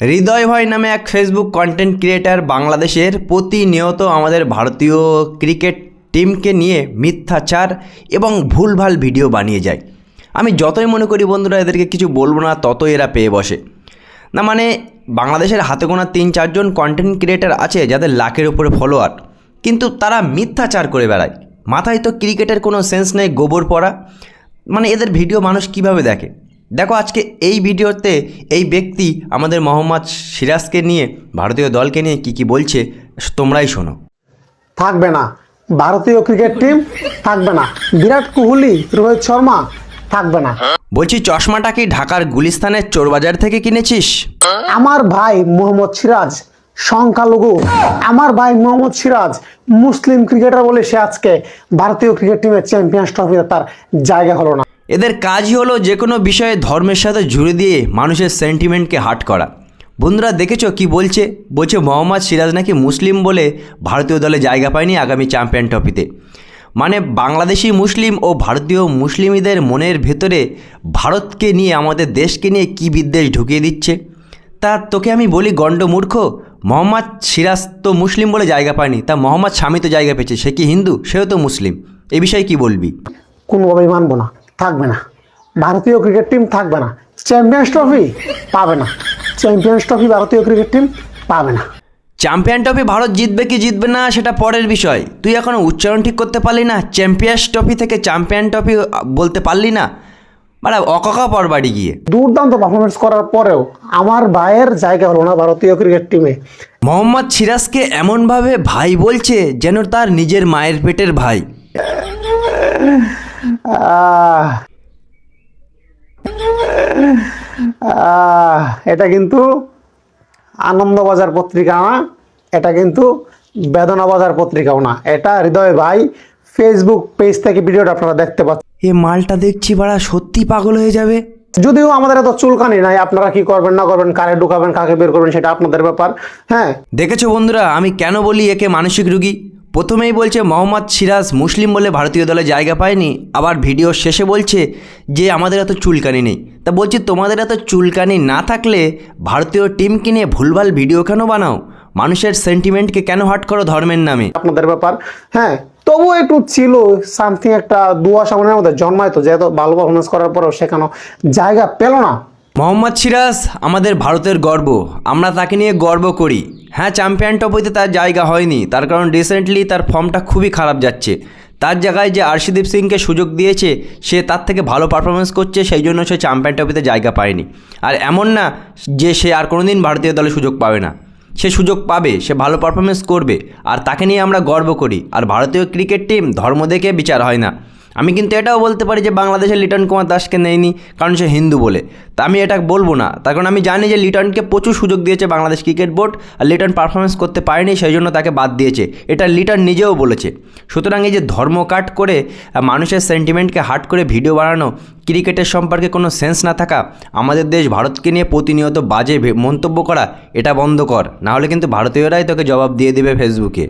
হৃদয় ভাই নামে এক ফেসবুক কন্টেন্ট ক্রিয়েটার বাংলাদেশের প্রতিনিয়ত আমাদের ভারতীয় ক্রিকেট টিমকে নিয়ে মিথ্যাচার এবং ভুলভাল ভিডিও বানিয়ে যায়। আমি যতই মনে করি বন্ধুরা, এদেরকে কিছু বলব না, ততই এরা পেয়ে বসে। না মানে বাংলাদেশের হাতে গোনা তিন চারজন কন্টেন্ট ক্রিয়েটার আছে যাদের লাখের উপরে ফলোয়ার কিন্তু তারা মিথ্যাচার করে বেড়ায়। মাথায় তো ক্রিকেটের কোনো সেন্স নেই, গোবর পড়া। মানে এদের ভিডিও মানুষ কীভাবে দেখে? দেখো আজকে এই ভিডিওতে এই ব্যক্তি আমাদের মোহাম্মদ সিরাজকে নিয়ে ভারতীয় দলকে নিয়ে কি কি বলছে তোমরাই শোনো। থাকবে না। ভারতীয় ক্রিকেট টিম থাকবে না। বিরাট কোহলি রোহিত শর্মা থাকবে না। বলছি চশমাটা কি ঢাকার গুলিস্তানের চোরবাজার থেকে কিনেছিস? আমার ভাই মোহাম্মদ সিরাজ সংখ্যালঘু। আমার ভাই মোহাম্মদ সিরাজ মুসলিম ক্রিকেটার বলে সে আজকে ভারতীয় ক্রিকেট টিমের চ্যাম্পিয়ন্স ট্রফিতে তার জায়গা হলো না। এদের কাজই হলো যে কোনো বিষয়ে ধর্মের সাথে জুড়ে দিয়ে মানুষের সেন্টিমেন্টকে হার্ট করা। বন্ধুরা, দেখেছ কি বলছে? বলছে, মোহাম্মদ সিরাজ নাকি মুসলিম বলে ভারতীয় দলে জায়গা পায়নি আগামী চ্যাম্পিয়ন ট্রফিতে মানে বাংলাদেশি মুসলিম ও ভারতীয় মুসলিমদের মনের ভেতরে ভারতকে নিয়ে, আমাদের দেশকে নিয়ে কি বিদ্বেষ ঢুকিয়ে দিচ্ছে? তা তোকে আমি বলি, গণ্ড মূর্খ, মোহাম্মদ সিরাজ তো মুসলিম বলে জায়গা পায়নি, তা মোহাম্মদ স্বামী তো জায়গা পেয়েছে, সে কি হিন্দু? সেও তো মুসলিম। এ বিষয়ে কি বলবি? কোনোভাবেই মানবো না। থাকবে না। ভারতীয় ক্রিকেট টিম থাকবে না। চ্যাম্পিয়ন্স ট্রফি পাবে না। চ্যাম্পিয়ন্স ট্রফি ভারতীয় ক্রিকেট টিম পাবে না। চ্যাম্পিয়ন ট্রফি ভারত জিতবে কি জিতবে না সেটা পরের বিষয়। তুই এখনও উচ্চারণ ঠিক করতে পারলি না চ্যাম্পিয়ন্স ট্রফি থেকে চ্যাম্পিয়ন ট্রফি বলতে পারলি না? মানে অকাকা পর বাড়ি গিয়ে। দুর্দান্ত পারফরমেন্স করার পরেও আমার ভাইয়ের জায়গা হলো না ভারতীয় ক্রিকেট টিমে মোহাম্মদ সিরাজকে এমনভাবে ভাই বলছে যেন তার নিজের মায়ের পেটের ভাই। এটা কিন্তু আনন্দবাজার পত্রিকা না এটা কিন্তু বেদনাবাজার পত্রিকাও না। এটা হৃদয় ভাই ফেসবুক পেজ থেকে ভিডিওটা আপনারা দেখতে পাচ্ছেন। এ মালটা দেখছি বাড়া সত্যি পাগল হয়ে যাবে। যদিও আমাদের এত চুলকানি নাই আপনারা কি করবেন না করবেন কারে ঢুকাবেন কাকে বের করবেন সেটা আপনাদের ব্যাপার হ্যাঁ? দেখেছ বন্ধুরা আমি কেন বলি একে মানসিক রুগী? প্রথমেই বলছে মোহাম্মদ সিরাজ মুসলিম বলে ভারতীয় দলে জায়গা পায়নি আবার ভিডিও শেষে বলছে যে আমাদের এত চুলকানি নেই। তা বলছি তোমাদের এত চুলকানি না থাকলে ভারতীয় টিমকে নিয়ে ভুলভাল ভিডিও কেন বানাও? মানুষের সেন্টিমেন্টকে কেন হাট করো ধর্মের নামে? আপনাদের ব্যাপার হ্যাঁ তবুও একটু ছিল সামথিং একটা দুয়াশা মনের মধ্যে জন্মাইতো যেহেতু ভালো পারফরমেন্স করার পরেও সেখানে জায়গা পেল না। মোহাম্মদ সিরাজ আমাদের ভারতের গর্ব আমরা তাকে নিয়ে গর্ব করি। হ্যাঁ চ্যাম্পিয়ন ট্রফিতে তার জায়গা হয়নি। তার কারণ রিসেন্টলি তার ফর্মটা খুবই খারাপ যাচ্ছে। তার জায়গায় যে আরশিদীপ সিংকে সুযোগ দিয়েছে, সে তার থেকে ভালো পারফরমেন্স করছে, সেই জন্য সে চ্যাম্পিয়ন ট্রফিতে জায়গা পায়নি। আর এমন না যে সে আর কোনো দিন ভারতীয় দলে সুযোগ পাবে না। সে সুযোগ পাবে, সে ভালো পারফরমেন্স করবে। আর তাকে নিয়ে আমরা গর্ব করি। আর ভারতীয় ক্রিকেট টিম ধর্ম দেখে বিচার হয় না। আমি কিন্তু এটাও বলতে পারি যে বাংলাদেশের লিটন কুমার দাসকে নেয়নি, কারণ সে হিন্দু বলে। তা আমি এটা বলব না। তার কারণ আমি জানি যে লিটনকে প্রচুর সুযোগ দিয়েছে বাংলাদেশ ক্রিকেট বোর্ড, আর লিটন পারফরমেন্স করতে পারেনি, সেই জন্য তাকে বাদ দিয়েছে। এটা লিটন নিজেও বলেছে। সুতরাং এই যে ধর্ম কাট করে মানুষের সেন্টিমেন্টকে হাট করে ভিডিও বানানো, ক্রিকেটের সম্পর্কে কোনো সেন্স না থাকা, আমাদের দেশ ভারতকে নিয়ে প্রতিনিয়ত বাজে মন্তব্য করা, এটা বন্ধ কর। নাহলে কিন্তু ভারতীয়রাই তোকে জবাব দিয়ে দেবে ফেসবুকে